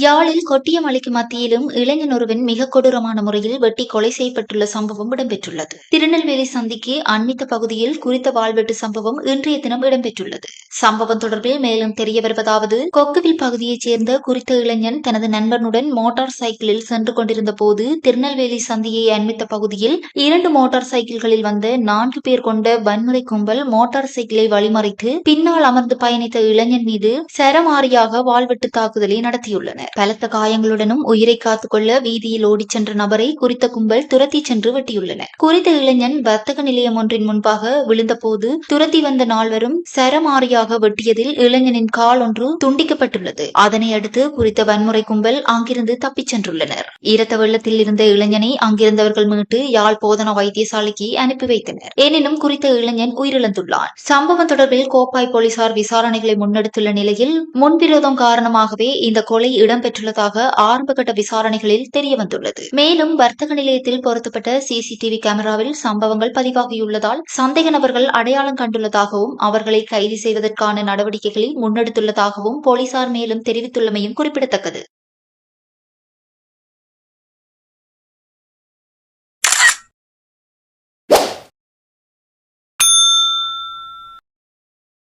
யாழில் கொட்டியமலைக்கு மத்தியிலும் இளைஞன் ஒருவன் மிக கொடூரமான முறையில் வெட்டி கொலை செய்யப்பட்டுள்ள சம்பவம் இடம்பெற்றுள்ளது. திருநெல்வேலி சந்திக்கு அண்மித்த பகுதியில் குறித்த வாழ்வெட்டு சம்பவம் இன்றைய தினம் இடம்பெற்றுள்ளது. சம்பவம் தொடர்பில் மேலும் தெரிய வருவதாவது கொக்குவில் பகுதியைச் சேர்ந்த குறித்த இளைஞன் தனது நண்பனுடன் மோட்டார் சைக்கிளில் சென்று கொண்டிருந்த போது திருநெல்வேலி சந்தியை அண்மித்த பகுதியில் இரண்டு மோட்டார் சைக்கிள்களில் வந்த நான்கு பேர் கொண்ட வன்முறை கும்பல் மோட்டார் சைக்கிளை வழிமறைத்து பின்னால் அமர்ந்து பயணித்த இளைஞன் மீது சரமாரியாக வாழ்வெட்டு தாக்குதலை நடத்தியுள்ளனர். பலத்த காயங்களுடனும் உயிரை காத்துக்கொள்ள வீதியில் ஓடிச் சென்ற நபரை குறித்த கும்பல் துரத்தி சென்று வெட்டியுள்ளனர். குறித்த இளைஞன் வர்த்தக நிலையம் ஒன்றின் முன்பாக விழுந்தபோது துரத்தி வந்த நால்வரும் சரமாரியாக வெட்டியதில் இளைஞனின் கால் ஒன்று துண்டிக்கப்பட்டுள்ளது. அதனை அடுத்து குறித்த வன்முறை கும்பல் அங்கிருந்து தப்பிச் சென்றுள்ளனர். ஈரத்த வெள்ளத்தில் இருந்த இளைஞனை அங்கிருந்தவர்கள் மீட்டு யாழ் போதனா வைத்தியசாலைக்கு அனுப்பி வைத்தனர். எனினும் குறித்த இளைஞன் உயிரிழந்துள்ளான். சம்பவம் தொடர்பில் கோப்பாய் போலீசார் விசாரணைகளை முன்னெடுத்துள்ள நிலையில் முன்விரோதம் காரணமாகவே இந்த கொலை இடம்பெற்றுள்ளதாக ஆரம்பகட்ட விசாரணைகளில் தெரியவந்துள்ளது. மேலும் வர்த்தக நிலையத்தில் பொருத்தப்பட்ட சிசிடிவி கேமராவில் சம்பவங்கள் பதிவாகியுள்ளதால் சந்தேக நபர்கள் அடையாளம் கண்டுள்ளதாகவும் அவர்களை கைது செய்வதற்கான நடவடிக்கைகளை முன்னெடுத்துள்ளதாகவும் போலீசார் மேலும் தெரிவித்துள்ளமையும் குறிப்பிடத்தக்கது.